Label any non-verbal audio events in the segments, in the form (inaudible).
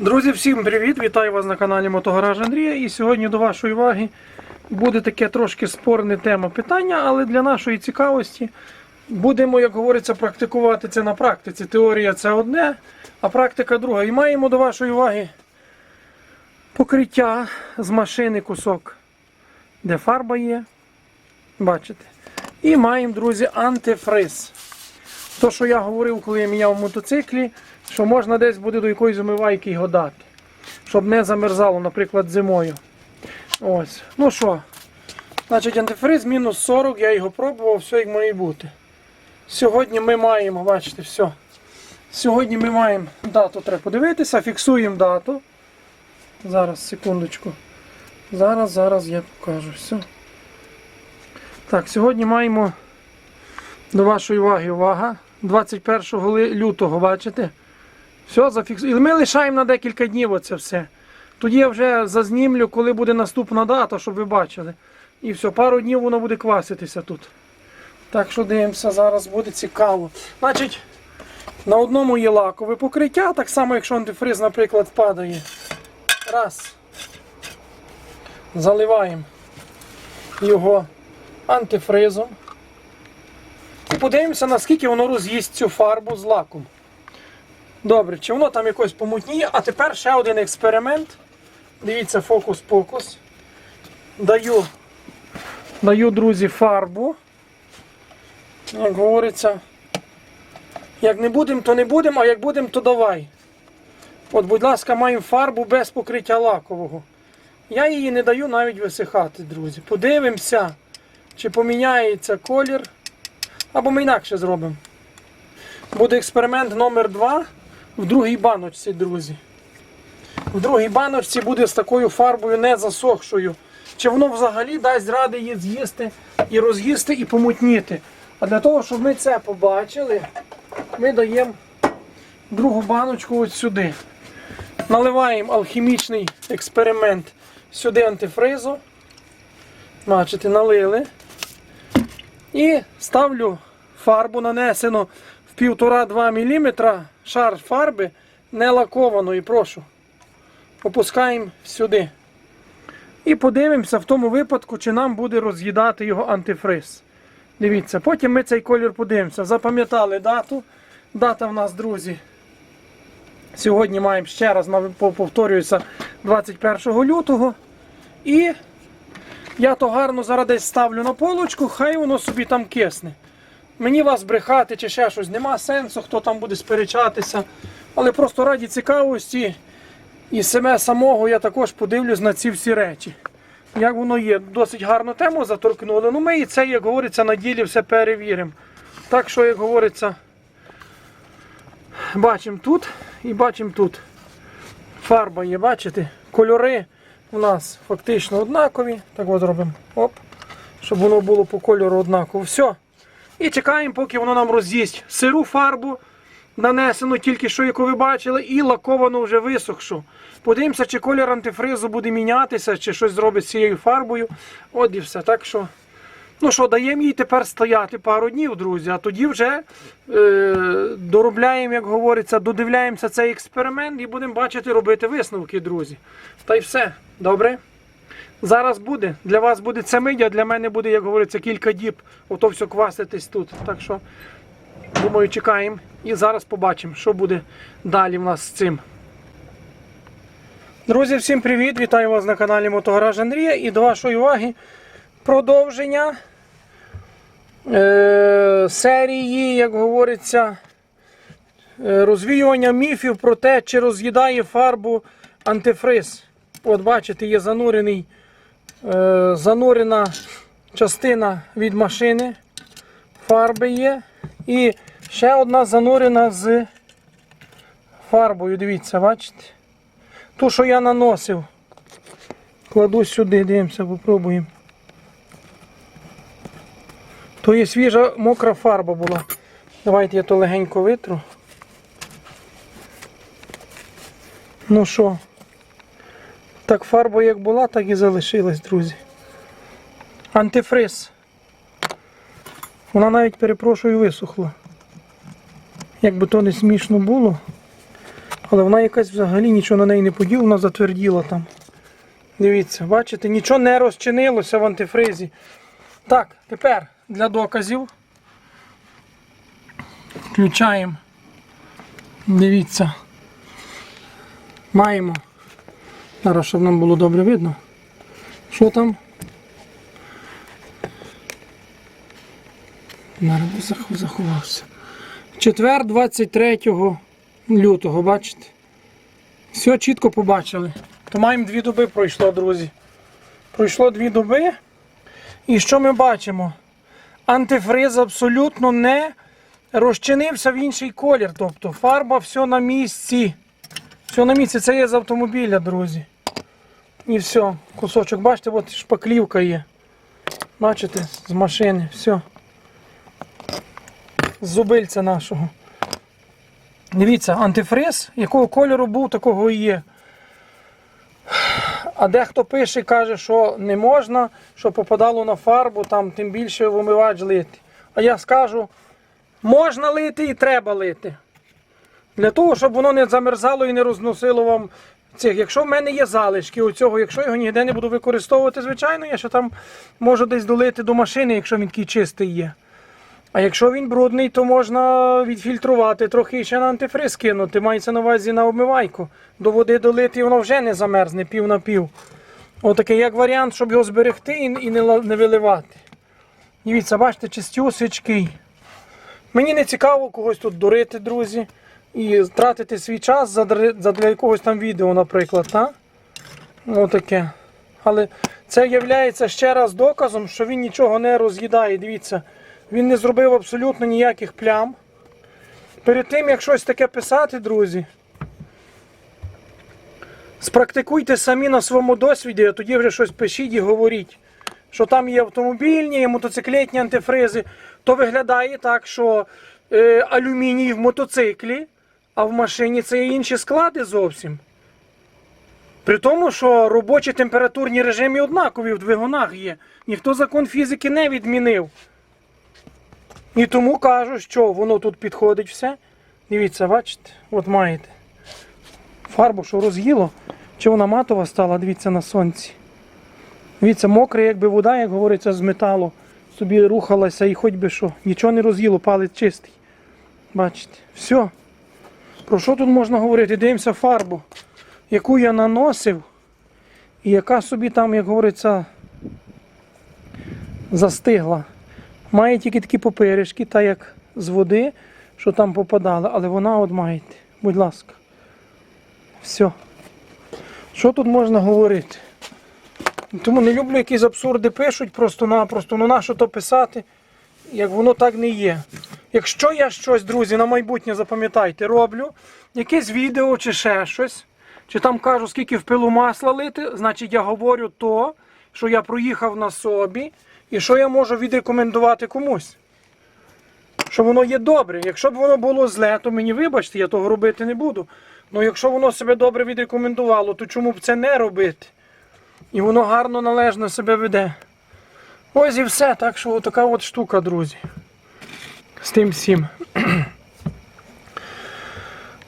Друзі, всім привіт! Вітаю вас на каналі Мотогараж Андрія. І сьогодні до вашої уваги буде таке трошки спорне тема питання, але для нашої цікавості будемо, як говориться, практикувати це на практиці. Теорія це одне, а практика друга. І маємо до вашої уваги покриття з машини кусок, де фарба є. Бачите? І маємо, друзі, антифриз. То, що я говорив, коли я міняв в мотоциклі, що можна десь буде до якоїсь умивайки його дати. Щоб не замерзало, наприклад, зимою. Ось. Ну що, значить антифриз мінус 40, я його пробував, все як має бути. Сьогодні ми маємо, бачите, все. Сьогодні ми маємо дату, треба подивитися, фіксуємо дату. Зараз, секундочку. Зараз, зараз я покажу все. Так, сьогодні маємо до вашої уваги увага. 21 лютого, бачите? Все, зафіксуємо. І ми лишаємо на декілька днів оце все. Тоді я вже зазнімлю, коли буде наступна дата, щоб ви бачили. І все, пару днів воно буде кваситися тут. Так що дивимося, зараз буде цікаво. Значить, на одному є лакове покриття, так само, якщо антифриз, наприклад, падає. Раз. Заливаємо його антифризом. І подивимося, наскільки воно роз'їсть цю фарбу з лаком. Добре, чи воно там якось помутніє. А тепер ще один експеримент. Дивіться, фокус-покус. Даю, даю, друзі, фарбу. Як говориться, як не будемо, то не будемо, а як будемо, то давай. От, будь ласка, маємо фарбу без покриття лакового. Я її не даю навіть висихати, друзі. Подивимося, чи поміняється колір. Або ми інакше зробимо. Буде експеримент номер 2 в другій баночці, друзі. В другій баночці буде з такою фарбою не засохшою. Чи воно взагалі дасть ради її з'їсти і роз'їсти і помутніти. А для того, щоб ми це побачили, ми даємо другу баночку ось сюди. Наливаємо алхімічний експеримент сюди антифризу. Бачите, налили. І ставлю фарбу нанесено 1,5-2 мм шар фарби не лакованої, прошу. Опускаємо сюди. І подивимося в тому випадку, чи нам буде роз'їдати його антифриз. Дивіться, потім ми цей колір подивимося. Запам'ятали дату. Дата в нас, друзі. Сьогодні маємо ще раз повторююся 21 лютого. І я то гарно зараз десь ставлю на полочку, хай воно собі там кисне. Мені вас брехати чи ще щось, нема сенсу, хто там буде сперечатися. Але просто раді цікавості і себе самого я також подивлюсь на ці всі речі. Як воно є, досить гарну тему заторкнули. Ну ми і це, як говориться, на ділі все перевіримо. Так що, як говориться, бачимо тут і бачимо тут. Фарба є, бачите? Кольори у нас фактично однакові. Так от зробимо. Оп. Щоб воно було по кольору однаково. Все. І чекаємо, поки воно нам роз'їсть сиру фарбу, нанесену тільки що, яку ви бачили, і лаковану вже висохшу. Подивимося, чи колір антифризу буде мінятися, чи щось зробить з цією фарбою. От і все. Так що, ну що, даємо їй тепер стояти пару днів, друзі, а тоді вже е, доробляємо, як говориться, додивляємося цей експеримент і будемо бачити, робити висновки, друзі. Та й все. Добре? Зараз буде. Для вас буде це мить, а для мене буде, як говориться, кілька діб. Ото все кваситись тут. Так що, думаю, чекаємо. І зараз побачимо, що буде далі в нас з цим. Друзі, всім привіт! Вітаю вас на каналі Мотогараж Андрія. І до вашої уваги продовження е- серії, як говориться, е, розвіювання міфів про те, чи роз'їдає фарбу антифриз. От бачите, є занурений, занурена частина від машини. Фарби є. І ще одна занурена з фарбою. Дивіться, бачите? Ту, що я наносив. Кладу сюди, дивимося, попробуємо. То є свіжа мокра фарба була. Давайте я то легенько витру. Ну що? Так фарба як була, так і залишилась, друзі. Антифриз. Вона навіть, перепрошую, висохла. Як би то не смішно було. Але вона якась взагалі нічого на неї не поділа, вона затверділа там. Дивіться, бачите, нічого не розчинилося в антифризі. Так, тепер для доказів. Включаємо. Дивіться. Маємо. Зараз, щоб нам було добре видно. Що там? Заховався. Четвер 23 лютого, бачите? Все чітко побачили. То маємо дві доби пройшло, друзі. Пройшло дві доби. І що ми бачимо? Антифриз абсолютно не розчинився в інший колір. Тобто фарба все на місці. Все на місці. Це є з автомобіля, друзі. І все. Кусочок, бачите, от шпаклівка є. Бачите, з машини. Все. З зубильця нашого. Дивіться, антифриз, якого кольору був, такого і є. А дехто пише, каже, що не можна, що попадало на фарбу, там тим більше в омивач лити. А я скажу, можна лити і треба лити. Для того, щоб воно не замерзало і не розносило вам цих. Якщо в мене є залишки у цього, якщо його ніде не буду використовувати, звичайно, я ще там можу десь долити до машини, якщо він такий чистий є. А якщо він брудний, то можна відфільтрувати, трохи ще на антифриз кинути. Мається на увазі на обмивайку. До води долити і воно вже не замерзне пів на пів. Отакий як варіант, щоб його зберегти і, і не, виливати. Дивіться, бачите, чистюсечкий. Мені не цікаво когось тут дурити, друзі. І тратити свій час задля, якогось там відео, наприклад. Та? Отаке. Але це є ще раз доказом, що він нічого не роз'їдає. Дивіться, він не зробив абсолютно ніяких плям. Перед тим, як щось таке писати, друзі, спрактикуйте самі на своєму досвіді, а тоді вже щось пишіть і говоріть. Що там є автомобільні, є мотоциклетні антифризи, то виглядає так, що е, алюміній в мотоциклі, а в машині це інші склади зовсім. При тому, що робочі температурні режими однакові в двигунах є. Ніхто закон фізики не відмінив. І тому кажу, що воно тут підходить все. Дивіться, бачите, от маєте. Фарбу, що роз'їло, чи вона матова стала, дивіться на сонці. Дивіться, мокре, якби вода, як говориться, з металу. Собі рухалася і хоч би що. Нічого не роз'їло, палець чистий. Бачите, все. Про що тут можна говорити? Дивимося фарбу, яку я наносив, і яка собі там, як говориться, застигла. Має тільки такі поперечки, так як з води, що там попадало, але вона от маєте. Будь ласка. Все. Що тут можна говорити? Тому не люблю якісь абсурди пишуть просто-напросто. Ну на що то писати, як воно так не є. Якщо я щось, друзі, на майбутнє запам'ятайте, роблю, якесь відео чи ще щось, чи там кажу, скільки в пилу масла лити, значить я говорю то, що я проїхав на собі, і що я можу відрекомендувати комусь. Що воно є добре. Якщо б воно було зле, то мені вибачте, я того робити не буду. Ну якщо воно себе добре відрекомендувало, то чому б це не робити? І воно гарно належно себе веде. Ось і все. Так що така от штука, друзі. З тим всім.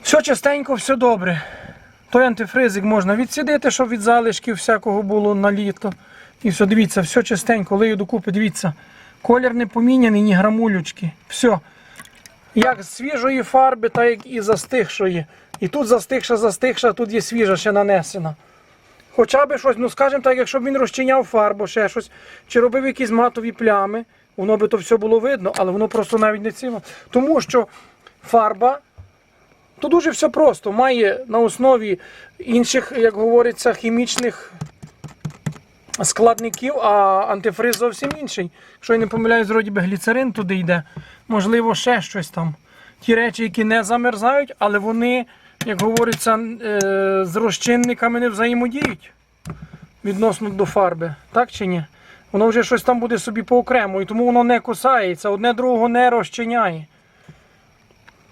Все частенько, все добре. Той антифризик можна відсідити, щоб від залишків всякого було на літо. І все, дивіться, все частенько, лию докупи, дивіться. Колір не поміняний, ні грамулючки. Все. Як з свіжої фарби, так як і застигшої. І тут застигша, застигша, тут є свіжа ще нанесена. Хоча би щось, ну скажімо так, якщо б він розчиняв фарбу, ще щось, чи робив якісь матові плями, воно би то все було видно, але воно просто навіть не ціло. Тому що фарба, то дуже все просто, має на основі інших, як говориться, хімічних складників, а антифриз зовсім інший. Якщо я не помиляюсь, вроді би гліцерин туди йде, можливо, ще щось там. Ті речі, які не замерзають, але вони, як говориться, е, з розчинниками не взаємодіють відносно до фарби. Так чи ні? Воно вже щось там буде собі по окремо, і тому воно не кусається, одне другого не розчиняє.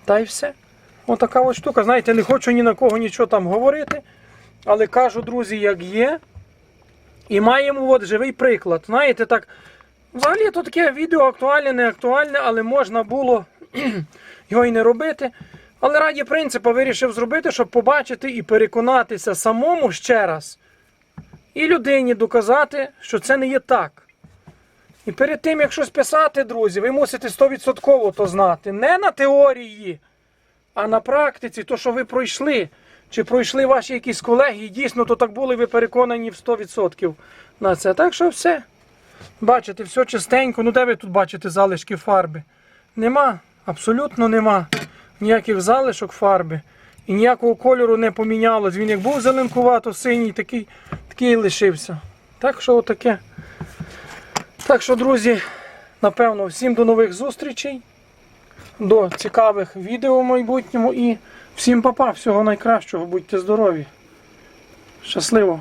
Та й все. Отака от штука. Знаєте, не хочу ні на кого нічого там говорити, але кажу, друзі, як є. І маємо от живий приклад. Знаєте, так, взагалі то таке відео актуальне, не актуальне, але можна було (clears throat) його і не робити. Але раді принципу вирішив зробити, щоб побачити і переконатися самому ще раз. І людині доказати, що це не є так. І перед тим, як щось писати, друзі, ви мусите 100% то знати. Не на теорії, а на практиці, то, що ви пройшли. Чи пройшли ваші якісь колеги, і дійсно то так були, ви переконані в 100% на це. Так що все. Бачите, все чистенько. Ну де ви тут бачите залишки фарби? Нема, абсолютно нема ніяких залишок фарби. І ніякого кольору не помінялось. Він як був зеленкувато синій, такий, такий і лишився. Так що отаке. Так що, друзі, напевно, всім до нових зустрічей, до цікавих відео в майбутньому і всім папа, всього найкращого, будьте здорові. Щасливо!